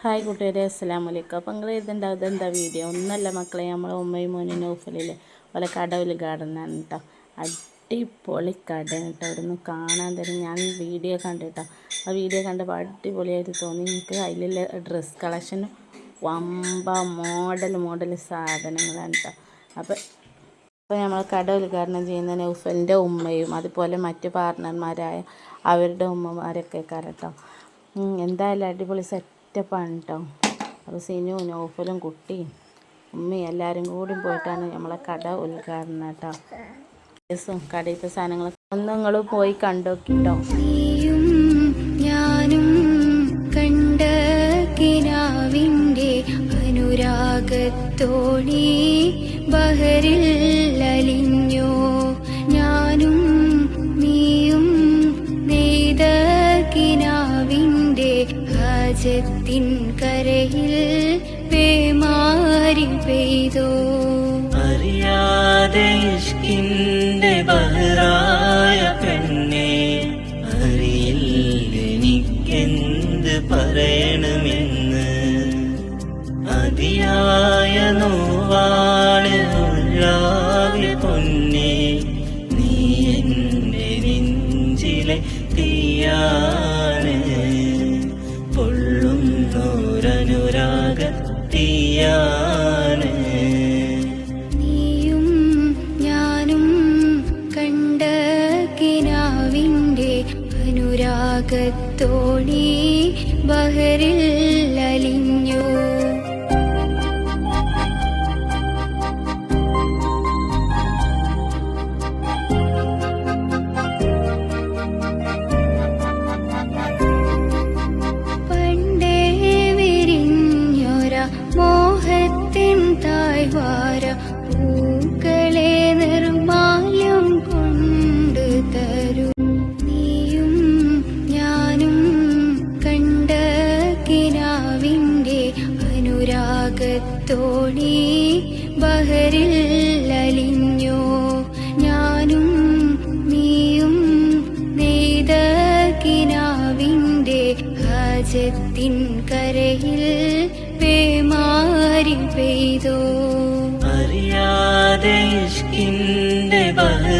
Hi കൂട്ടുകാരെ അസ്സാം അലൈക്കും അപ്പം നിങ്ങൾ ഇതുണ്ടാവും ഇതെന്താ വീഡിയോ ഒന്നല്ല മക്കളെ നമ്മളെ ഉമ്മയും മോനും നൗഫലിൽ ഓലെ കടവിൽ ഗാർഡനാണ് കേട്ടോ അടിപൊളി കടയാണ് കേട്ടോ അവിടെ കാണാൻ തരും ഞാൻ വീഡിയോ കണ്ടു കേട്ടോ ആ വീഡിയോ കണ്ടപ്പോൾ അടിപൊളിയായിട്ട് തോന്നി. എനിക്ക് അതിലുള്ള ഡ്രസ്സ് കളക്ഷനും വമ്പ മോഡൽ മോഡൽ സാധനങ്ങളാണ് കേട്ടോ അപ്പം അപ്പോൾ നമ്മൾ കട ഉദ്ഘാടനം ചെയ്യുന്ന നൗഫലിന്റെ ഉമ്മയും അതുപോലെ മറ്റ് പാർട്ട്ണർമാരായ അവരുടെ ഉമ്മമാരൊക്കെ കാരട്ടോ എന്തായാലും അടിപൊളി സെറ്റപ്പാണ് കേട്ടോ അത് സിനു നൗഫലും കുട്ടി ഉമ്മയും എല്ലാവരും കൂടി പോയിട്ടാണ് നമ്മളെ കട ഉദ്ഘാടനം കേട്ടോ. ഡ്രസ്സും കടയിലത്തെ സാധനങ്ങൾ ഒന്ന് നിങ്ങൾ പോയി കണ്ടോക്കിട്ടോ. ഞാനും കണ്ട കിനാവിന്റെ അനുരാഗത്തോണി ബഹറിൽ അലിഞ്ഞോ ഹാജത്തിൻ കരയിൽ പേമാരി പെയ്തോ? അറിയാതെ ഇഷ്കിന്റെ ബഹറായ പെണ്ണെ അറിയില്ലെനിക്കെന്ത് പറയണമെന്ന്? അതിയായ നോവാണ് പൊന്നെ നീ എന്റെ നെഞ്ചിലെ തീയാണ് പൊള്ളുന്നോരനുരാഗത്തീയാണ് നീയും ഞാനും അനുരാഗത്തോണി ബഹരിൽ ലലിഞ്ഞോ ഞാനും നീയും നെയ്ത കിനാവിന്റെ ഹാജത്തിൻ കരയിൽ പേമാരി പെയ്തോ? അറിയാതെ ഇഷ്കിന്റെ ബഹറായ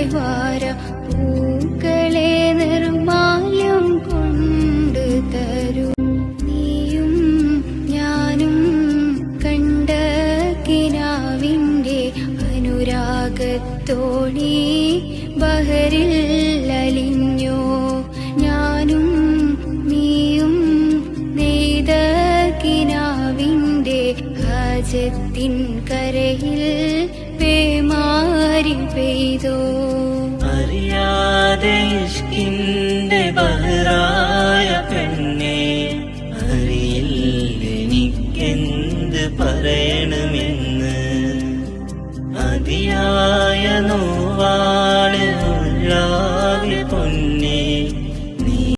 താഴ്വാര പൂക്കളെ നിർമാല്യം കൊണ്ട് തരൂ. നീയും ഞാനും കണ്ട കിനാവിന്റെ അനുരാഗത്തോണി ബഹറിൽ ഹാജത്തിൻ കരയിൽ പേമാരി പെയ്തോ. അറിയാതെ ഇഷ്കിന്റെ